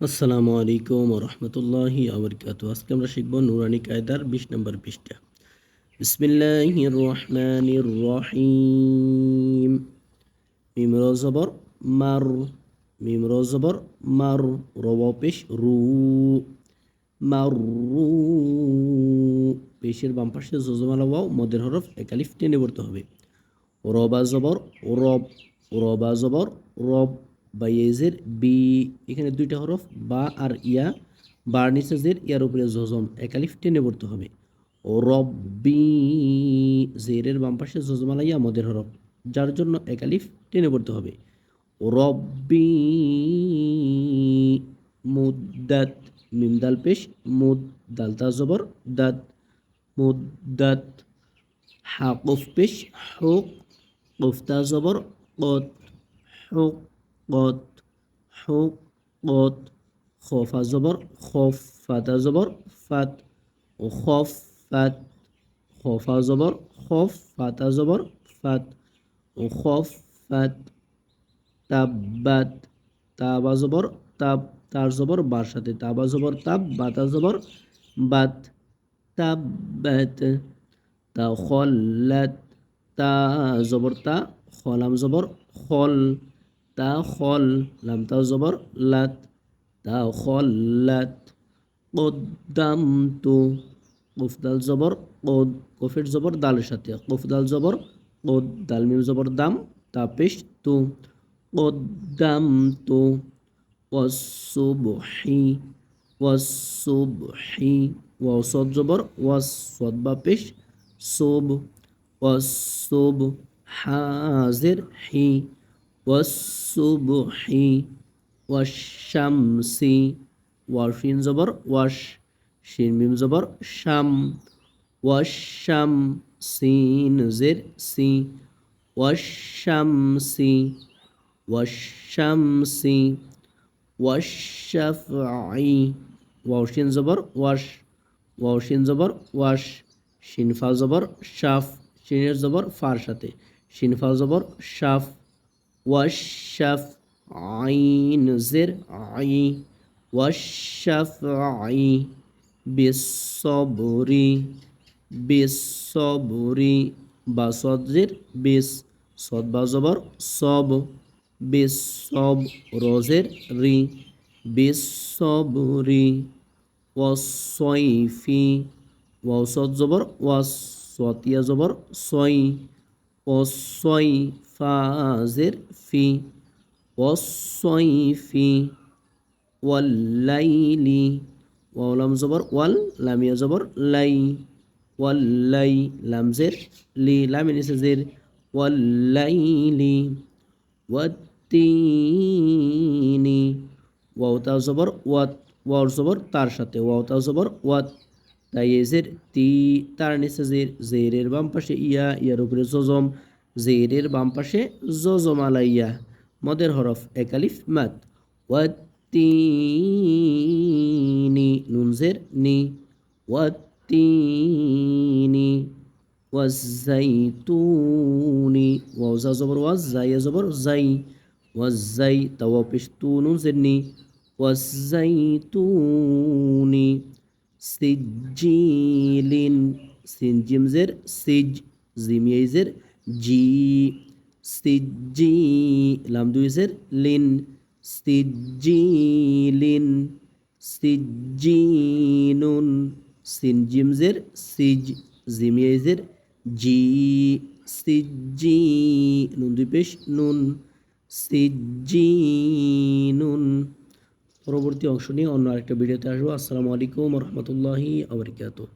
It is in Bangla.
আসসালামু আলাইকুম রহমতুল্লাহি আবরকাত আজকে আমরা শিখব নুরানি কায়দার বিশ নম্বর পৃষ্ঠা। বিসমিল্লাহির রহমানির রহিম। মিম জবর মার। মিম র জবর মার। রব পেশ রু। মার পেশের বাম পাশে জজমালা ওয়াও, মদের হরফ একালিফ টেনে পড়তে হবে। রবা জবর রব। রবা জবর রব। বা ইয়েজের বি এখানে দুইটা হরফ, বা আর ইয়া বার নিচে জের, ইয়ার উপরে জজম একালিফ টেনে পড়তে হবে। ও রব্বি, জেরের বাম পাশে জজমালা ইয়া মদের হরফ, যার জন্য একালিফ টেনে পড়তে হবে। ও রব্বি মুদাত মিমদাল পেশ, মুদ দালতা জবর দাত মুদাত হাকুফ পেশ, হুক কুফতা জবর, কত, হুক قد حق قد خف زبر خف فت زبر فت وخف فت خف زبر خف فت زبر فت وخف فت তাব্বাত তাবা জবর তাব তার জবর বার সাথে তাবা জবর তাব বাতা জবর বাত তাব্বাত তা খল্লাত তা জবর তা খলাম জবর খল তা খল লাম তাও জবর লাত তা খল লাত কদ্দাম তু কফদাল জবর কদ, কফের জবর, দালের সাথে কফদাল জবর কদ দাল মিম জবর, দাম তা পেশ তু কদ্দাম তু ওয়াসুবহি ওয়াসুবহি ওয়াসদ জবর সদ বা পেশ ওয়াসুব হাজির হি ওয়াসুবহি ওয়াশামসি ওয়ারফিন জবর ওয়াশ শিন জবর শাম ওয়াশাম সিন জের সি ওয়াশামসি ওয়াশামসি ওয়াশাফআই ওয়াশিন জবর ওয়াশ ওয়াশিন জবর ওয়াশ শিনফা জবর শাফ শিনের জবর ফার সাথে শিনফা জবর শাফ ওয়াশাফ আই নুজির আই ওয়াশাফ আই বিশ্বরি বিশ্বরি বা সদ্রির বিশ সদ বা জবর সব বিশ্বব রজের রি বিশ্বরি ওয়াসইফি ওয়াসদ জবর ওয়াস সতিয়া জবর সই ফাজের ফি ওয়াসয়ফি ওয়াল্লাইলি, ওয়ালাম জবর ওয়াল, লামিয়া জবর লাই, ওয়াল্লাই, লামজের লি, লামি নিচে জের, ওয়াল্লাইলি, ওয়াত্তিনি ওয়াওতা জবর ওয়াত ওয়ার জবর তার সাথে ওয়াওতা জবর ওয়াত তাই এজের তি তার নিচে জের জেরের বাম পাশে ইয়া ইয়ার উপরে জজম জেরের বাম পাশে জজমালাইয়া মদের হরফ একালিফ মাত ওয়াত্তিনি নুনজের নি ওয়াত্তিনি ওয়াজাইতুনি ওয়াজা জবর ওয়াজ জবর জাই ওয়াজাই তাওয়া পেশ তু নুনজের নি ওয়াজাইতুনি সিজিলিন, সিনজিমজের, সিজ, জিমিয়াইজের, জি সিজি লাম দুইসের লিন, সিজিলিন, সিজিনুন, সিনজিমজের, সিজ, জিমিয়াইজের, জি সিজি নুন দুই পেশ, নুন, সিজিনুন। পরবর্তী অংশ নিয়ে অন্য আরেকটা ভিডিওতে আসব। আসসালামু আলাইকুম রহমতুল্লাহি আবরকাত